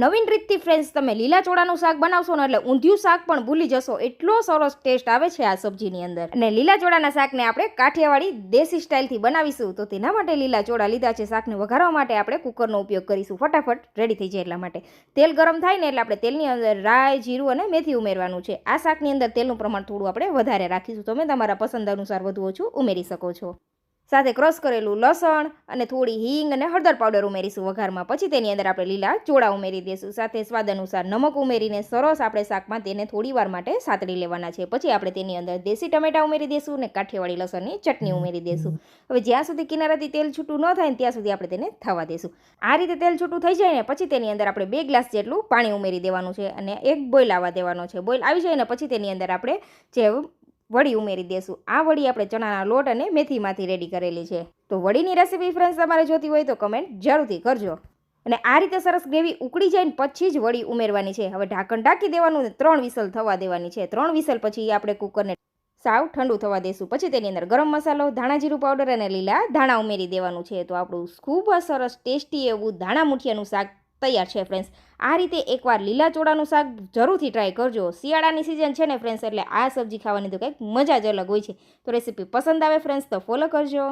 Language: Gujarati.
નવીન રીતથી ફ્રેન્ડ્સ, તમે લીલા ચોળાનું શાક બનાવશો ને એટલે ઊંધિયું શાક પણ ભૂલી જશો. એટલો સરસ ટેસ્ટ આવે છે આ સબ્જીની અંદર. અને લીલા ચોળાના શાકને આપણે કાઠિયાવાડી દેશી સ્ટાઇલથી બનાવીશું. તો તેના માટે લીલા ચોળા લીધા છે. શાકને વઘારવા માટે આપણે કુકરનો ઉપયોગ કરીશું. ફટાફટ રેડી થઈ જાય એટલા માટે. તેલ ગરમ થાય ને એટલે આપણે તેલની અંદર રાઈ, જીરું અને મેથી ઉમેરવાનું છે. આ શાકની અંદર તેલનું પ્રમાણ થોડું આપણે વધારે રાખીશું. તમે તમારા પસંદ અનુસાર વધુ ઓછું ઉમેરી શકો છો. સાથે ક્રશ કરેલું લસણ અને થોડી હિંગ અને હળદર પાવડર ઉમેરીશું વઘારમાં. પછી તેની અંદર આપણે લીલા ચોળા ઉમેરી દઈશું સાથે સ્વાદ અનુસાર નમક ઉમેરીને સરસ આપણે શાકમાં તેને થોડી વાર માટે સાતળી લેવાના છે. પછી આપણે તેની અંદર દેશી ટમેટા ઉમેરી દઈશું અને કાઠિયાવાડી લસણની ચટણી ઉમેરી દઈશું હવે જ્યાં સુધી કિનારાથી તેલ છૂટું ન થાય ત્યાં સુધી આપણે તેને થવા દઈશું આ રીતે તેલ છૂટું થઈ જાય ને પછી તેની અંદર આપણે બે ગ્લાસ જેટલું પાણી ઉમેરી દેવાનું છે અને એક બોઇલ આવવા દેવાનો છે. બોઇલ આવી જાય ને પછી તેની અંદર આપણે જે વડી ઉમેરી દેશું. આ વડી આપણે ચણાના લોટ અને મેથીમાંથી રેડી કરેલી છે. તો વડીની રેસીપી ફ્રેન્ડ્સ તમારે જોતી હોય તો કમેન્ટ જરૂરથી કરજો. અને આ રીતે સરસ ગ્રેવી ઉકળી જાય ને પછી જ વડી ઉમેરવાની છે. હવે ઢાંકણ ઢાંકી દેવાનું ને ત્રણ વિસલ થવા દેવાની છે. ત્રણ વિસલ પછી આપણે કુકરને સાવ ઠંડુ થવા દેશું. પછી તેની અંદર ગરમ મસાલો, ધાણા જીરું પાવડર અને લીલા ધાણા ઉમેરી દેવાનું છે. તો આપણું ખૂબ સરસ ટેસ્ટી એવું ધાણા મુઠિયાનું શાક તૈયાર છે ફ્રેન્ડ્સ આ રીતે એકવાર લીલા ચોળાનું શાક જરૂરથી ટ્રાય કરજો. શિયાળાની સિઝન છે ને ફ્રેન્ડ્સ એટલે આ સબ્જી ખાવાની તો કંઈક મજા જ અલગ હોય છે. તો રેસીપી પસંદ આવે ફ્રેન્ડ્સ તો ફોલો કરજો.